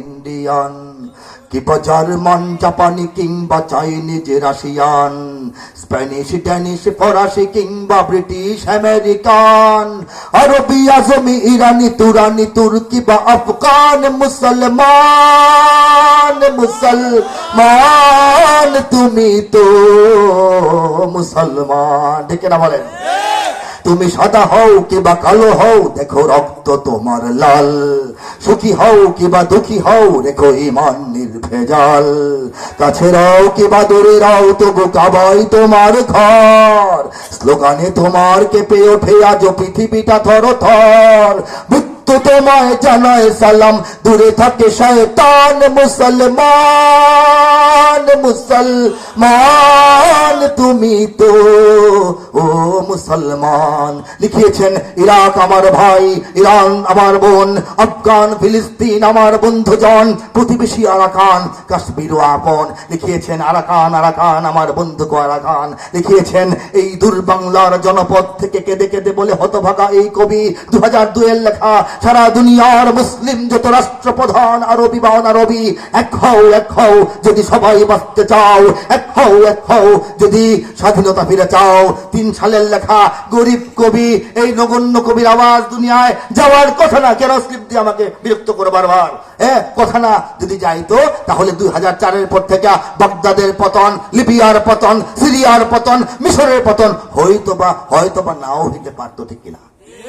Indian. কিংবা German জাপানি কিংবা চাইনিজ রাশিয়ান। স্প্যানিশ, ড্যানিশ, ফরাসি কিংবা ব্রিটিশ আমেরিকান। আরবি, আজমি, ইরানি, তুরানি, তুর্কি বা আফগান মুসলমান মুসলমান, তুমি তো মুসলমান। ডেকে না বলেন? তুমি সাদা হও কিবা কালো হও, দেখো রক্ত তোমার লাল। সুখী হও কিবা দুঃখী হও রেখো ইমান নির্ভেজাল। কাছে রাও কিবা দূরে রাও, তবু কাবাই তোমার ঘর। স্লোগানে তোমার কেঁপে ওঠে আজ পৃথিবীটা থর থর মৃত্যু তোমায় জানায় সালাম। দূরে থাকে শয়তান, মুসলমান মুসলমান তুমি তো, ও মুসলমান। লিখিয়েছেন ইরাক আমার ভাই, ইরান আমার বোন, আফগান, ফিলিস্তিন আমার বন্ধুজন, প্রতিবেশী আরাকান কাশ্মীর আপন। লিখিয়েছেন আরাকান আরাকান আমার বন্ধুকে আরাকান। লিখিয়েছেন এই দূর বাংলার জনপদ থেকে কেঁদে কেঁদে বলে হতভাগা এই কবি। দু হাজার দুয়ের লেখা সারা দুনিয়ার মুসলিম যত রাষ্ট্রপ্রধান, আরবি বা অনারবি এক হও এক হও, যদি সবাই বাঁচতে চাও, এক হও এক হও, যদি স্বাধীনতা ফিরে চাও। তিন সালের লেখা, গরিব কবি, এই নগণ্য কবির আওয়াজ দুনিয়ায় যাওয়ার কথা না, কেন স্লিপ দিয়ে আমাকে বিরক্ত করে বারবার? কথা না, যদি যাইতো তাহলে দুই হাজার চারের পর থেকে বাগদাদের পতন, লিবিয়ার পতন, সিরিয়ার পতন, মিশরের পতন হয়তো বা হয়তো বা নাও হইতে পারতো ঠিক কিনা?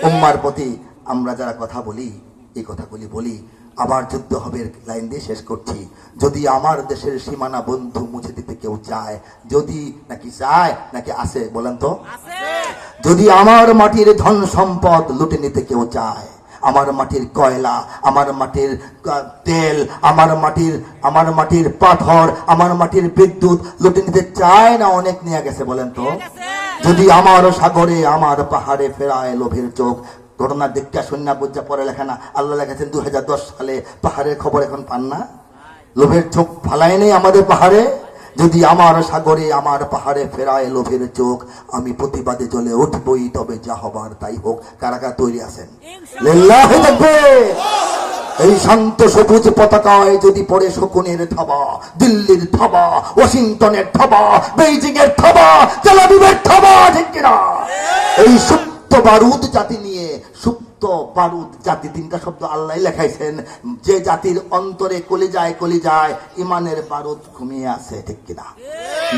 উম্মার প্রতি আমরা যারা কথা বলি এই কথাগুলি বলি আবার যুদ্ধ হবে লাইন দিয়ে শেষ করছি। যদি আমার দেশের সীমানা বন্ধু মুছে দিতে কেউ চায় যদি নাকি চায় নাকি আসে বলেন তো? যদি আমার মাটির ধন সম্পদ লুটে নিতে কেউ চায় আমার মাটির কয়লা আমার মাটির তেল আমার মাটির আমার মাটির পাথর আমার মাটির বিদ্যুৎ লুটে নিতে চায় না অনেক নিয়ে গেছে বলেন তো? যদি আমার সাগরে আমার পাহাড়ে ফেরায় লোভের চোখ ঘটনার দিকটা সন্ধ্যা বুঝা পরে লেখা না। আল্লাহ লেখেছেন দু সালে পাহাড়ের খবর এখন পান না। লোভের চোখ ফালায় নেই আমাদের পাহাড়ে। যদি আমার সাগরে আমার পাহাড়ে ফেরায় লোভের চোখ, আমি প্রতিবাদে চলে উঠবই, তবে যা হবার তাই হোক। কারা কারা তৈরি আছেন। এই শান্ত সবুজ পতাকায় যদি পড়ে শকুনের থাবা, দিল্লির থাবা, ওয়াশিংটনের থাবা বেইজিং এর থাবা তেলাবিবের থাবা, ঠিক এই সুপ্ত বারুদ জাতি নিয়ে সুপ্ত বারুদ জাতি, তিনটা শব্দ আল্লাহ লেখাইছেন। যে জাতির অন্তরে কলে যায় কলে কলিজায় ইমানের বারুদ ঘুমিয়ে আছে, ঠিক কিনা?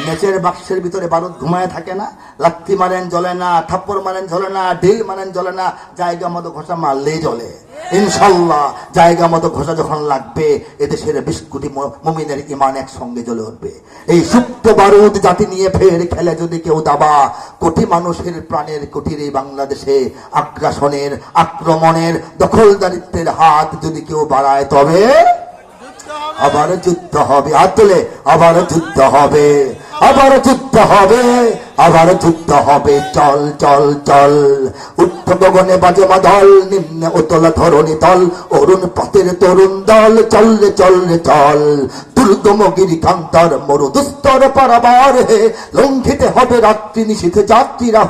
নেচের বাক্সের ভিতরে বারুদ ঘুমায় থাকে না, লাত্তি মারেন জ্বলে না, থাপ্পড় মারেন জ্বলে না, ঢিল মারেন জ্বলে না, জায়গা মতো ঘষা মারলেই জ্বলে। ইনশাল্লাহ জায়গা মতো ঘোষা যখন লাগবে এদেশের বিশ কোটি মুমিনের ইমান একসঙ্গে জ্বলে উঠবে। এই সুপ্ত বারুদ জাতি নিয়ে ফের খেলে যদি কেউ দাবা কোটি মানুষের প্রাণের কুটির এই বাংলাদেশে আগ্রাসনের আক্রমণের দখলদারিত্বের হাত যদি কেউ বাড়ায় তবে আবার যুদ্ধ হবে। হাত তুলে আবার যুদ্ধ হবে। আবার যুদ্ধ হবে, আবার যুদ্ধ হবে। চল চল চল। উচ্চ গগনে বাজে মাদল, নিম্নে ওতলা ধরণী দল, অরুণ পথের তরুণ দল। চল চল চল। দুর্গম গিরি কান্তার মরু দুস্তর পারাবার হে, লঙ্ঘিতে হবে রাত্রি যাত্রীরা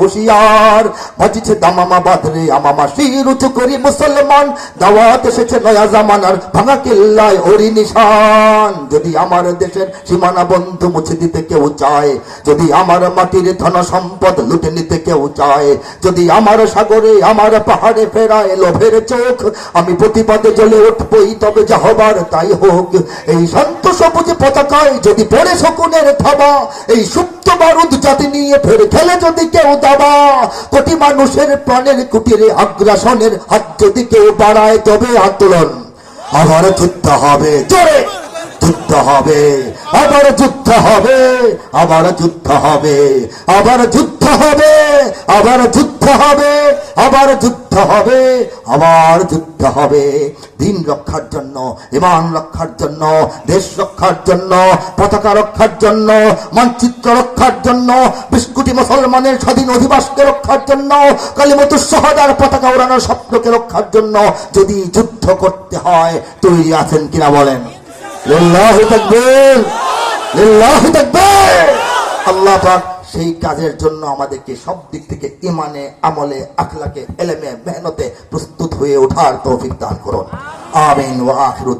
দামামা বাদরে, আমামা শির উঁচু করি মুসলমান। দাওয়াত এসেছে নয়া জামানার ভাঙা কিল্লায় হরি নিশান। যদি আমার দেশের সীমানা বন্ধু মুছে দিতে কেউ চায়, যদি আমার মাটির ধন সম্পদ লুটে নিতে কেউ চায়, যদি আমার সাগরে, আমার পাহাড়ে ফেরায় লোভের চোখ, আমি প্রতিবাদে জ্বলে উঠবই তবে যা হবার তাই হোক। এই শান্ত সবুজ পতাকায় যদি পড়ে শকুনের থাবা, এই সুপ্ত বারুদ জাতি নিয়ে ফের খেলে যদি কেউ দাবা, কোটি মানুষের প্রাণের কুটিরে আগ্রাসনের হাত যদি কেউ বাড়ায়, তবে আন্দোলন আবার যুদ্ধ হবে। জোরে! যুদ্ধ হবে, আবার যুদ্ধ হবে, আবার যুদ্ধ হবে, আবার যুদ্ধ হবে, আবার যুদ্ধ হবে। আবার যুদ্ধ হবে আবার যুদ্ধ হবে। দিন রক্ষার জন্য, ইমান রক্ষার জন্য, দেশ রক্ষার জন্য, পতাকা রক্ষার জন্য, মানচিত্র রক্ষার জন্য, বিস্কুটি মুসলমানের স্বাধীন অধিবাসকে রক্ষার জন্য কালিমতুর সহদার পতাকা ওড়ানোর স্বপ্নকে রক্ষার জন্য যদি যুদ্ধ করতে হয়, তৈরি আছেন কিনা বলেন? লিল্লাহি তাকবীর! লিল্লাহি তাকবীর! আল্লাহ পাক সেই কাজের জন্য আমাদেরকে সব দিক থেকে ইমানে, আমলে, আখলাকে, এলেমে, মেহনতে প্রস্তুত হয়ে ওঠার তৌফিক দান করুন। আমিন ওয়া আখিরু